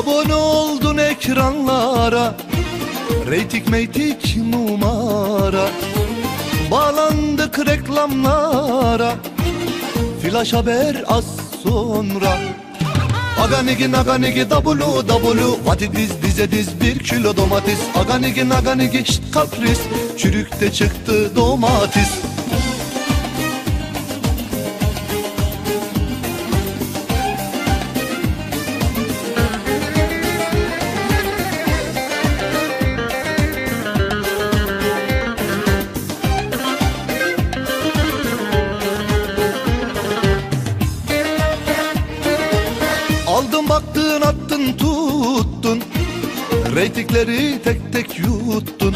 Abone oldun ekranlara Reytik meytik numara. Bağlandık reklamlara Flash haber az sonra. Aganigi naganigi W What it is dize diz bir kilo domates. Aganigi naganigi şşt kapris. Çürükte çıktı domates Baktın attın tuttun. Reytingleri tek tek yuttun.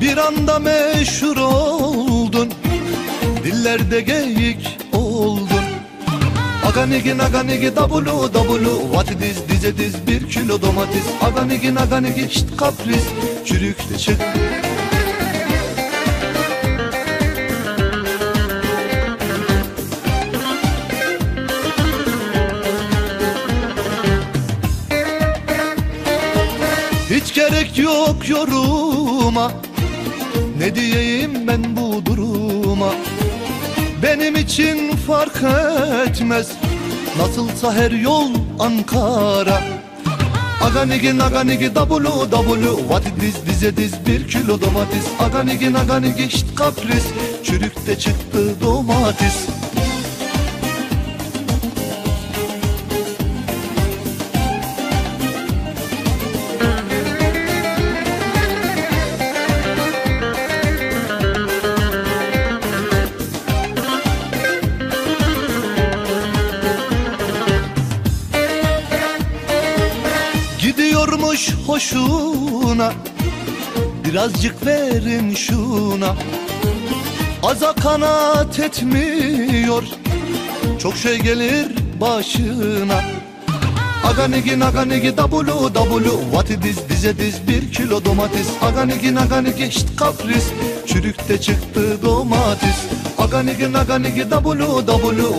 Bir anda meşhur oldun. Dillerde geyik oldun. Aganigi naganigi What it is dize diz bir kilo domates. Aganigi naganigi şşt kapris. Çürükte çık yok yoruma. Ne diyeyim ben bu duruma? Benim için fark etmez. Nasılsa her yol Ankara. Aganigi naganigi W W. What it dize diz bir kilo domates. Aganigi naganigi şşt kapris. Çürükte çıktı domates Gidiyormuş hoşuna Birazcık verin şuna. Aza kanat etmiyor Çok şey gelir başına Aganigi naganigi W What it is dize diz bir kilo domates. Aganigi naganigi şşt kapris. Çürükte çıktı domates. Aganigi naganigi W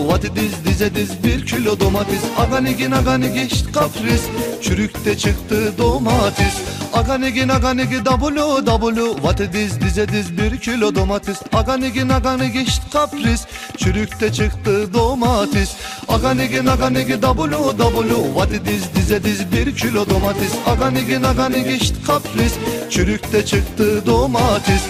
What it is dize diz bir kilo domates. Aganigi naganigi şşt kapris. Çürükte çıktı domates Aganigi naganigi W W. What it is dize diz bir kilo domates. Aganigi naganigi şşt kapris. Çürükte çıktı domates. Aganigi naganigi W W. What it is dize diz bir kilo domates. Aganigi naganigi şşt kapris. Çürükte çıktı domates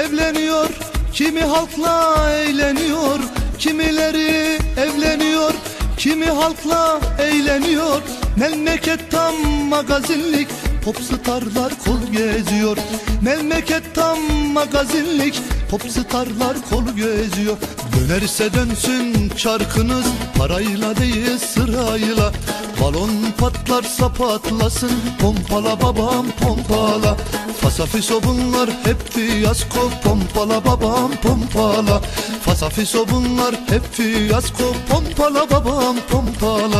evleniyor, kimi halkla eğleniyor Kimileri evleniyor, kimi halkla eğleniyor. Memleket tam magazinlik, popstarlar kol geziyor. Memleket tam magazinlik, popstarlar kol geziyor. Dönerse dönsün çarkınız, parayla değil sırayla. Balon patlarsa patlasın, pompala babam pompala. Fasafiso bunlar hep fiyasko. Pompala babam pompala. Fasafiso bunlar hep fiyasko. Pompala babam pompala